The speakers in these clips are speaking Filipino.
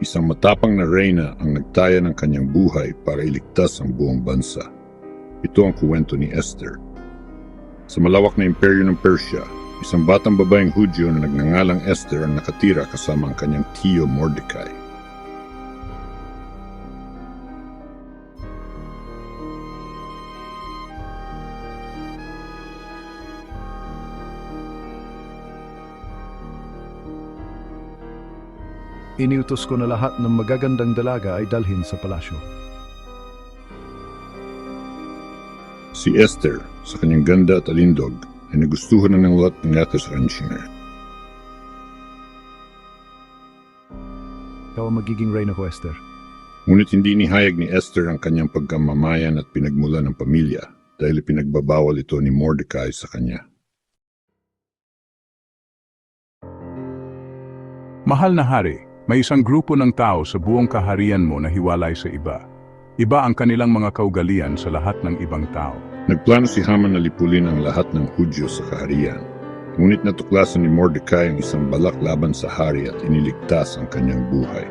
Isang matapang na reyna ang nagtaya ng kanyang buhay para iligtas ang buong bansa. Ito ang kuwento ni Esther. Sa malawak na imperyo ng Persia, isang batang babaeng Hudyo na nagngangalang Esther ang nakatira kasama ang kanyang tiyo Mordecai. Iniutos ko na lahat ng magagandang dalaga ay dalhin sa palasyo. Si Esther, sa kanyang ganda at alindog, ay nagustuhan na ng lahat ng yata sa kanya. Ikaw ang magiging reyna ko, Esther. Ngunit hindi inihayag ni Esther ang kanyang pagkamamayan at pinagmula ng pamilya dahil pinagbabawal ito ni Mordecai sa kanya. Mahal na hari, may isang grupo ng tao sa buong kaharian mo na hiwalay sa iba. Iba ang kanilang mga kaugalian sa lahat ng ibang tao. Nagplano si Haman na lipulin ang lahat ng Hudyo sa kaharian. Ngunit natuklasan ni Mordecai ang isang balak laban sa hari at iniligtas ang kanyang buhay.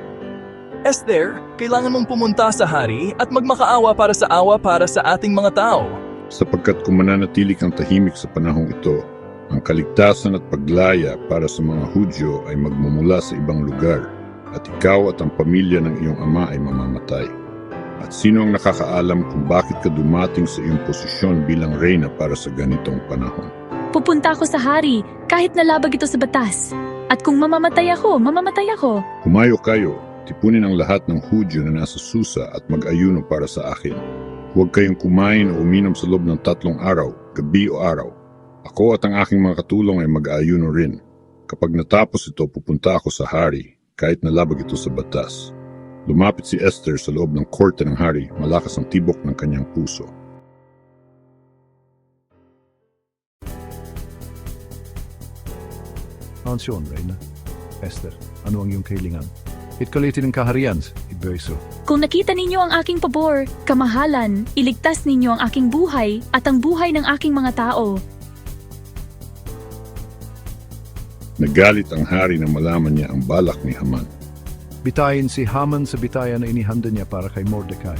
Esther, kailangan mong pumunta sa hari at magmakaawa para sa awa para sa ating mga tao. Sapagkat kung mananatili kang tahimik sa panahong ito, ang kaligtasan at paglaya para sa mga Hudyo ay magmumula sa ibang lugar at ikaw at ang pamilya ng iyong ama ay mamamatay. At sino ang nakakaalam kung bakit ka dumating sa iyong posisyon bilang reyna para sa ganitong panahon? Pupunta ako sa hari kahit nalabag ito sa batas. At kung mamamatay ako, mamamatay ako. Humayo kayo, tipunin ang lahat ng Hudyo na nasa Susa at mag-ayuno para sa akin. Huwag kayong kumain o uminom sa loob ng tatlong araw, gabi o araw. Ako at ang aking mga katulong ay mag-ayuno rin. Kapag natapos ito, pupunta ako sa hari, kahit nalabag ito sa batas. Lumapit si Esther sa loob ng korte ng hari, malakas ang tibok ng kanyang puso. Ansyon, reyna. Esther, ano ang iyong kailangan? Itkalitin ng kaharian, Ibeso. Kung nakita ninyo ang aking pabor, kamahalan, iligtas ninyo ang aking buhay at ang buhay ng aking mga tao. Nagalit ang hari na malaman niya ang balak ni Haman. Bitayin si Haman sa bitayan na inihanda niya para kay Mordecai.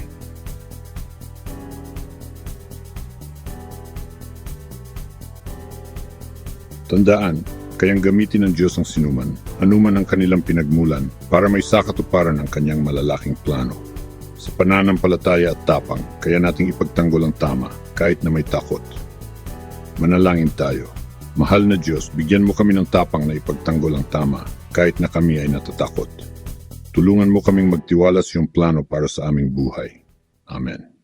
Tandaan, kayang gamitin ng Diyos ang sinuman, anuman ang kanilang pinagmulan, para may sakatuparan ang kanyang malalaking plano. Sa pananampalataya at tapang, kaya nating ipagtanggol ang tama, kahit na may takot. Manalangin tayo. Mahal na Diyos, bigyan mo kami ng tapang na ipagtanggol ang tama, kahit na kami ay natatakot. Tulungan mo kaming magtiwala sa iyong plano para sa aming buhay. Amen.